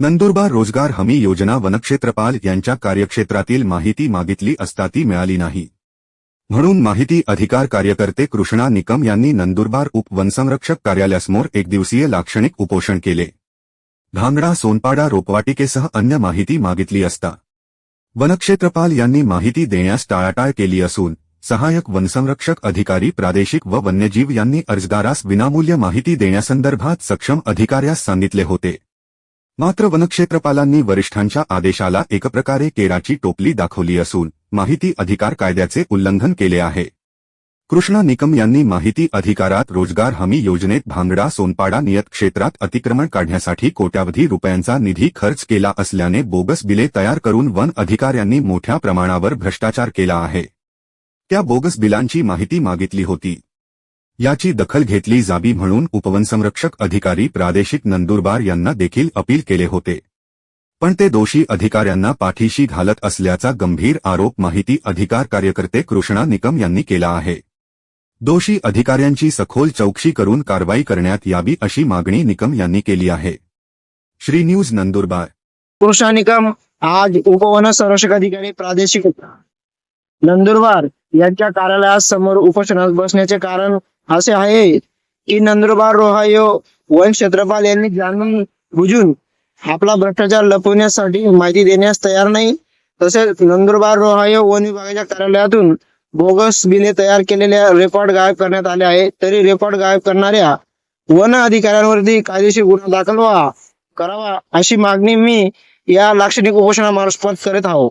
नंदुरबार रोजगार हमी योजना वनक्षेत्रपाल यांच्या कार्यक्षेत्रातील माहिती मागितली असता ती मिळाली नाही. म्हणून माहिती अधिकार कार्यकर्ते कृष्णा निकम यांनी नंदुरबार उपवनसंरक्षक कार्यालयासमोर एकदिवसीय लाक्षणिक उपोषण केले. भांगडा सोनपाडा रोपवाटिकेसह अन्य माहिती मागितली असता. वनक्षेत्रपाल यांनी माहिती देण्यास टाळाटाळ केली असून सहाय्यक वनसंरक्षक अधिकारी प्रादेशिक व वन्यजीव यांनी अर्जदारास विनामूल्य माहिती देण्यासंदर्भात सक्षम अधिकाऱ्यास सांगितले होते. मात्र वनक्षेत्रपालांनी वरिष्ठांच्या आदेशाला एकप्रकारे केराची टोपली दाखवली असून माहिती अधिकार कायद्याचे उल्लंघन केले आहे. कृष्णा निकम यांनी माहिती अधिकारात रोजगार हमी योजनेत भांगडा सोनपाडा नियत क्षेत्रात अतिक्रमण काढण्यासाठी कोट्यावधी रुपयांचा निधी खर्च केला असल्याने बोगस बिले तयार करून वन अधिकाऱ्यांनी मोठ्या प्रमाणावर भ्रष्टाचार केला आहे. त्या बोगस बिलांची माहिती मागितली होती. याची दखल घेतली जावी म्हणून उपवनसंरक्षक अधिकारी प्रादेशिक नंदुरबार यांना देखील अपील केले होते. पण ते दोषी अधिकाऱ्यांना पाठीशी घालत असल्याचा गंभीर आरोप माहिती अधिकार कार्यकर्ते कृष्णा निकम यांनी केला आहे. दोषी अधिकाऱ्यांची सखोल चौकशी करून कारवाई करण्यात यावी अशी मागणी निकम यांनी केली आहे. श्री न्यूज नंदुरबार. कृष्णा निकम आज उपवन संरक्षक अधिकारी प्रादेशिक नंदुरबार यांच्या कार्यालयासमोर उपोषणात बसण्याचे कारण असे आहे. की नंदुरबार रोहायो वन क्षेत्रपाल यांनी जाणून बुजून आपला भ्रष्टाचार लपवण्यासाठी माहिती देण्यास तयार नाही. तसेच नंदुरबार रोहायो वन विभागाच्या कार्यालयातून बोगस बिले तयार केलेल्या रेकॉर्ड गायब करण्यात आले आहे तरी रेकॉर्ड गायब करणाऱ्या वन अधिकाऱ्यांवरती कायदेशीर गुन्हा दाखल व्हा करावा अशी मागणी मी या लाक्षणिक उपोषणामार्फत करत आहोत